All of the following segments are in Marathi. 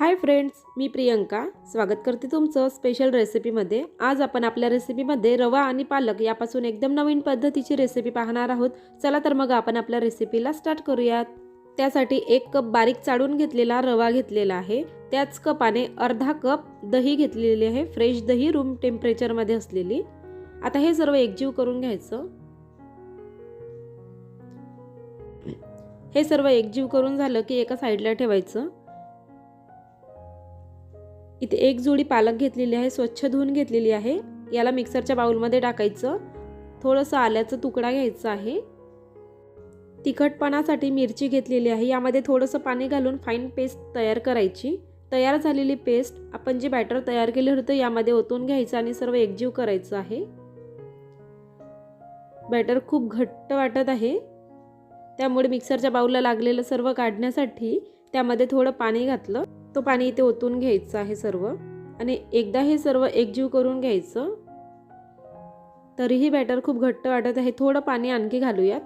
हाय फ्रेंड्स मी प्रियंका. स्वागत करते तुमचं स्पेशल रेसिपीमध्ये आज आपण आपल्या रेसिपीमध्ये रवा आणि पालक यापासून एकदम नवीन पद्धतीची रेसिपी पाहणार आहोत. चला तर मग आपण आपल्या रेसिपीला स्टार्ट करूयात. त्यासाठी एक कप बारीक चाळून घेतलेला रवा घेतलेला आहे. त्याच कपाने अर्धा कप दही घेतलेली आहे. फ्रेश दही रूम टेम्परेचरमध्ये असलेली. आता हे सर्व एकजीव करून घ्यायचं. हे सर्व एकजीव करून झालं की एका साईडला ठेवायचं. इथे एक जोडी पालक घेतलेली आहे स्वच्छ धुवून घेतलेली आहे. याला मिक्सरच्या बाउलमध्ये टाकायचं. थोडंसं आल्याचं तुकडा घ्यायचा आहे. तिखटपणासाठी मिरची घेतलेली आहे. यामध्ये थोडंसं पाणी घालून फाईन पेस्ट तयार करायची. तयार झालेली पेस्ट आपण जे बॅटर तयार केलं होतं यामध्ये ओतून घ्यायचं आणि सर्व एकजीव करायचं आहे. बॅटर खूप घट्ट वाटत आहे. त्यामुळे मिक्सरच्या बाऊलला लागलेलं सर्व काढण्यासाठी त्यामध्ये थोडं पाणी घातलं. तो पाणी इथे ओतून घ्यायचं आहे सर्व. आणि एकदा हे सर्व एकजीव करून घ्यायचं तरीही बॅटर खूप घट्ट वाटत आहे. थोडं पाणी आणखी घालूयात.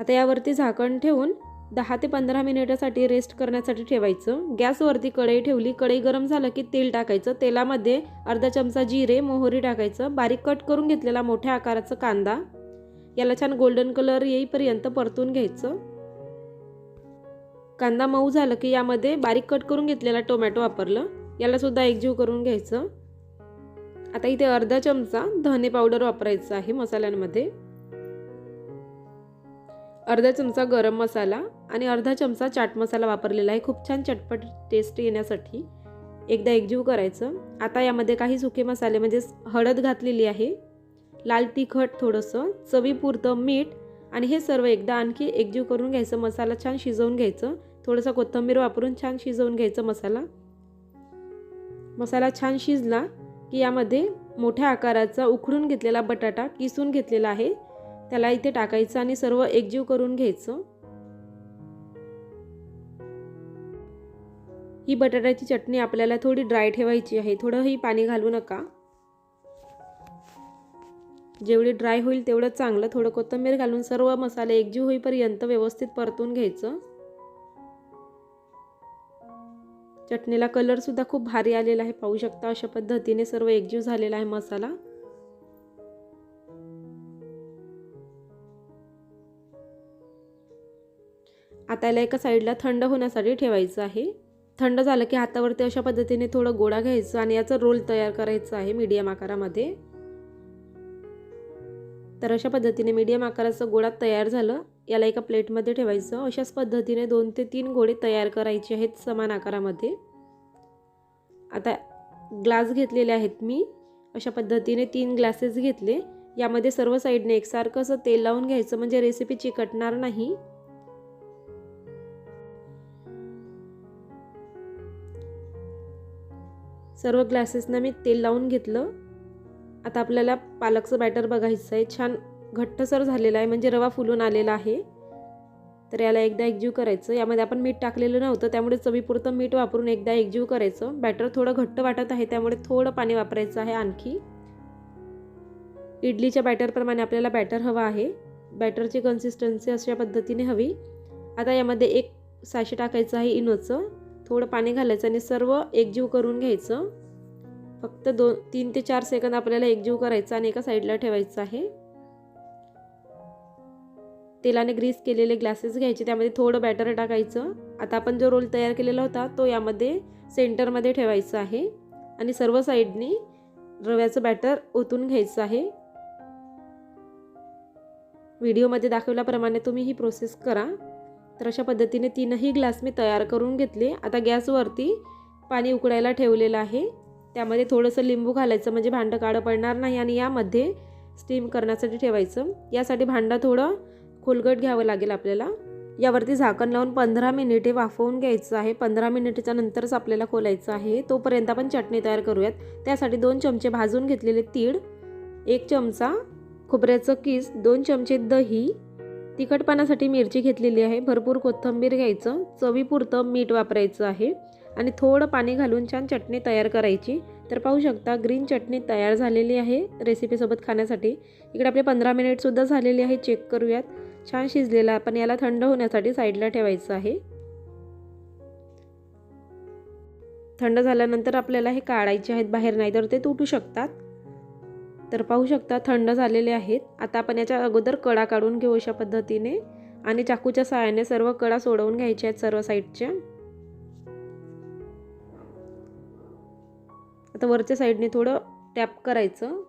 आता यावरती झाकण ठेवून दहा ते पंधरा मिनिटासाठी रेस्ट करण्यासाठी ठेवायचं. गॅसवरती कढई ठेवली. कढई गरम झालं की तेल टाकायचं. तेलामध्ये अर्धा चमचा जिरे मोहरी टाकायचं. बारीक कट करून घेतलेला मोठ्या आकाराचा कांदा. याला छान गोल्डन कलर येईपर्यंत परतून घ्यायचं. कांदा मऊ झालं की यामध्ये बारीक कट करून घेतलेला टोमॅटो वापरलं. यालासुद्धा एकजीव करून घ्यायचं. आता इथे अर्धा चमचा धने पावडर वापरायचं आहे मसाल्यांमध्ये. अर्धा चमचा गरम मसाला आणि अर्धा चमचा चाट मसाला वापरलेला आहे. खूप छान चटपट टेस्ट येण्यासाठी एकदा एकजीव करायचं. आता यामध्ये काही सुके मसाले म्हणजे हळद घातलेली आहे. लाल तिखट थोडंसं चवीपुरतं मीठ आणि हे सर्व एकदा आणखी एकजीव करून घ्यायचं. मसाला छान शिजवून घ्यायचं. थोडंसं कोथिंबीर वापरून छान शिजवून घ्यायचं मसाला. मसाला छान शिजला की यामध्ये मोठ्या आकाराचा उखडून घेतलेला बटाटा किसून घेतलेला आहे. त्याला इथे टाकायचं आणि सर्व एकजीव करून घ्यायचं. ही बटाट्याची चटणी आपल्याला थोडी ड्राय ठेवायची आहे. थोडंही पाणी घालू नका. जेवढी ड्राय होईल तेवढं चांगलं थोडं कोथिंबीर घालून सर्व मसाले एकजीव होईपर्यंत व्यवस्थित परतून घ्यायचं. चटणीला कलरसुद्धा खूप भारी आलेला आहे. पाहू शकता अशा पद्धतीने सर्व एकजीव झालेला आहे मसाला. आता याला एका साईडला थंड होण्यासाठी ठेवायचं आहे. थंड झालं की हातावरती अशा पद्धतीने थोडं गोळा घ्यायचं आणि याचा रोल तयार करायचा आहे मीडियम आकारामध्ये. तर अशा पद्धतीने मीडियम आकाराचं गोळा तयार झालं. याला एका प्लेटमध्ये ठेवायचं. अशाच पद्धतीने दोन ते तीन गोळे तयार करायचे आहेत समान आकारामध्ये. आता ग्लास घेतलेले आहेत मी. अशा पद्धतीने तीन ग्लासेस घेतले. यामध्ये सर्व साईडने एकसारखं असं तेल लावून घ्यायचं. म्हणजे रेसिपी चिकटणार नाही. सर्व ग्लासेसना मी तेल लावून घेतलं. आता आपल्याला पालकचं बॅटर बघायचं आहे छान घट्टसर झालेला आहे म्हणजे रवा फुलून आलेला आहे. तर याला एकदा एकजीव करायचं. यामध्ये आपण मीठ टाकलेलं नव्हतं त्यामुळे चवीपुरतं मीठ वापरून एकदा एकजीव करायचं. बॅटर थोडं घट्ट वाटत आहे त्यामुळे थोडं पाणी वापरायचं आहे आणखी. इडलीच्या बॅटरप्रमाणे आपल्याला बॅटर हवा आहे. बॅटरची कन्सिस्टन्सी अशा पद्धतीने हवी. आता यामध्ये एक साशे टाकायचं आहे इनोचं. थोडं पाणी घालायचं आणि सर्व एकजीव करून घ्यायचं. फक्त दोन तीन ते चार सेकंद आपल्याला एकजीव करायचं आणि एका साईडला ठेवायचं आहे. तेलाने ग्रीस केलेले ग्लासेस घ्यायचे त्यामध्ये थोडं बॅटर टाकायचं. आता आपण जो रोल तयार केलेला होता तो यामध्ये सेंटरमध्ये ठेवायचा आहे. आणि सर्व साईडनी रव्याचं बॅटर ओतून घ्यायचं आहे. व्हिडिओमध्ये दाखवल्याप्रमाणे तुम्ही ही प्रोसेस करा. तर अशा पद्धतीने तीनही ग्लास मी तयार करून घेतले. आता गॅसवरती पाणी उकडायला ठेवलेलं आहे. त्यामध्ये थोडंसं लिंबू घालायचं म्हणजे भांडं काळं पडणार नाही आणि यामध्ये स्टीम करण्यासाठी ठेवायचं. यासाठी भांडं थोडं खोलगट घ्यावं लागेल आपल्याला. यावरती झाकण लावून पंधरा मिनिटे वाफवून घ्यायचं आहे. पंधरा मिनिटच्या नंतरच आपल्याला खोलायचं आहे. तोपर्यंत आपण चटणी तयार करूयात. त्यासाठी दोन चमचे भाजून घेतलेले तीळ एक चमचा खोबऱ्याचं किस दोन चमचे दही तिखटपणासाठी मिरची घेतलेली आहे. भरपूर कोथिंबीर घ्यायचं. चवीपुरतं मीठ वापरायचं आहे. आणि थोडं पाणी घालून छान चटणी तयार करायची. तर पाहू शकता ग्रीन चटणी तयार झालेली आहे रेसिपीसोबत खाण्यासाठी. इकडे आपले पंधरा मिनिटसुद्धा झालेली आहे चेक करूयात. छान शिजलेला पण याला थंड होण्यासाठी साईडला ठेवायचं आहे. थंड झाल्यानंतर आपल्याला हे काढायचे आहेत बाहेर नाही तर ते तुटू शकतात. तर पाहू शकता थंड झालेले आहेत. आता आपण याच्या अगोदर कडा काढून घेऊ अशा पद्धतीने. आणि चाकूच्या सहाय्याने सर्व कडा सोडवून घ्यायच्या आहेत सर्व साईडच्या आता वरच्या साईडने थोडं टॅप करायचं.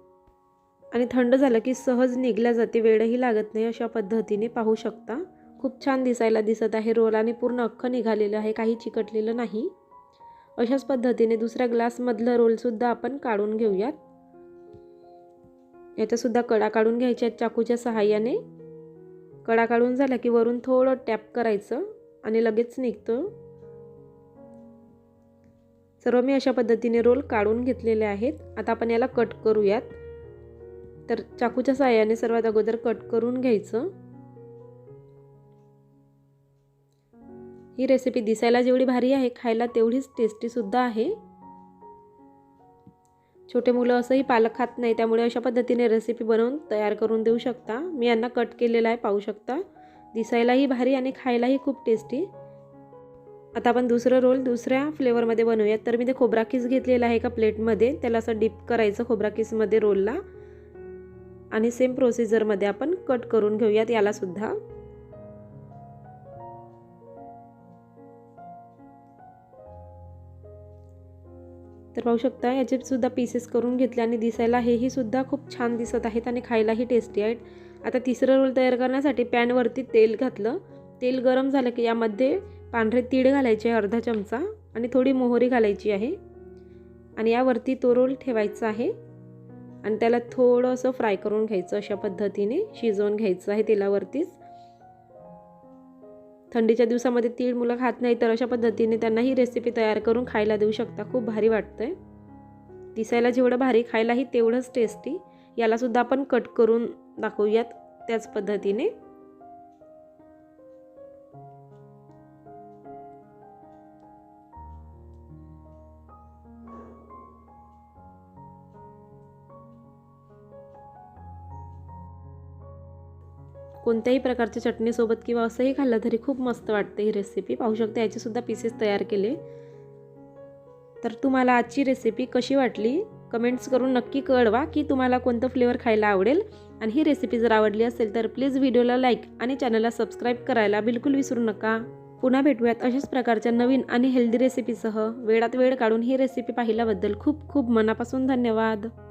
आणि थंड झालं की सहज निघल्या जाते वेळही लागत नाही अशा पद्धतीने पाहू शकता. खूप छान दिसायला दिसत आहे रोल आणि पूर्ण अख्खं निघालेलं आहे काही चिकटलेलं नाही. अशाच पद्धतीने दुसऱ्या ग्लासमधलं रोलसुद्धा आपण काढून घेऊयात. याच्यासुद्धा कडा काढून घ्यायच्या आहेत चाकूच्या सहाय्याने. कडा काढून झाला की वरून थोडं टॅप करायचं आणि लगेच निघतं. सर्व मी अशा पद्धतीने रोल काढून घेतलेले आहेत. आता आपण याला कट करूयात. तर चाकूच्या सहाय्याने सर्वात अगोदर कट करून घ्यायचं. ही रेसिपी दिसायला जेवढी भारी आहे खायला तेवढीच टेस्टीसुद्धा आहे. छोटे मुलं असंही पालक खात नाही त्यामुळे अशा पद्धतीने रेसिपी बनवून तयार करून देऊ शकता. मी यांना कट केलेला आहे पाहू शकता. दिसायलाही भारी आणि खायलाही खूप टेस्टी आता आपण दुसरं रोल दुसऱ्या फ्लेवरमध्ये बनवूयात. तर मी ते खोबरा किस घेतलेला आहे एका प्लेटमध्ये. त्याला असं डिप करायचं खोबरा किसमध्ये रोलला. आणि सेम प्रोसिजरमध्ये आपण कट करून घेऊयात. यालासुद्धा तर पाहू शकता याचे सुद्धा पीसेस करून घेतले आणि दिसायला हेही सुद्धा खूप छान दिसत आहेत आणि खायलाही टेस्टी आहेत. आता तिसरं रोल तयार करण्यासाठी पॅनवरती तेल घातलं. तेल गरम झालं की यामध्ये पांढरे तीळ घालायचे अर्धा चमचा आणि थोडी मोहरी घालायची आहे. आणि यावरती तो रोल ठेवायचा आहे. आणि त्याला थोडंसं फ्राय करून घ्यायचं अशा पद्धतीने शिजवून घ्यायचं आहे तेलावरतीच. थंडीच्या दिवसामध्ये तीळ मुलं खात नाही तर अशा पद्धतीने त्यांना ही रेसिपी तयार करून खायला देऊ शकता. खूप भारी वाटतंय. दिसायला जेवढं भारी खायलाही तेवढंच टेस्टी यालासुद्धा आपण कट करून दाखवूयात त्याच पद्धतीने. कोणत्याही प्रकारच्या चटणीसोबत किंवा असंही खाल्लं तरी खूप मस्त वाटते ही रेसिपी पाहू शकता याचेसुद्धा पीसेस तयार केले. तर तुम्हाला आजची रेसिपी कशी वाटली? कमेंट्स करून नक्की कळवा की तुम्हाला कोणतं फ्लेवर खायला आवडेल. आणि ही रेसिपी जर आवडली असेल तर प्लीज व्हिडिओला लाईक आणि चॅनलला सबस्क्राईब करायला बिलकुल विसरू नका. पुन्हा भेटूयात अशाच प्रकारच्या नवीन आणि हेल्दी रेसिपीसह वेळात वेळ काढून ही रेसिपी पाहिल्याबद्दल खूप खूप मनापासून धन्यवाद.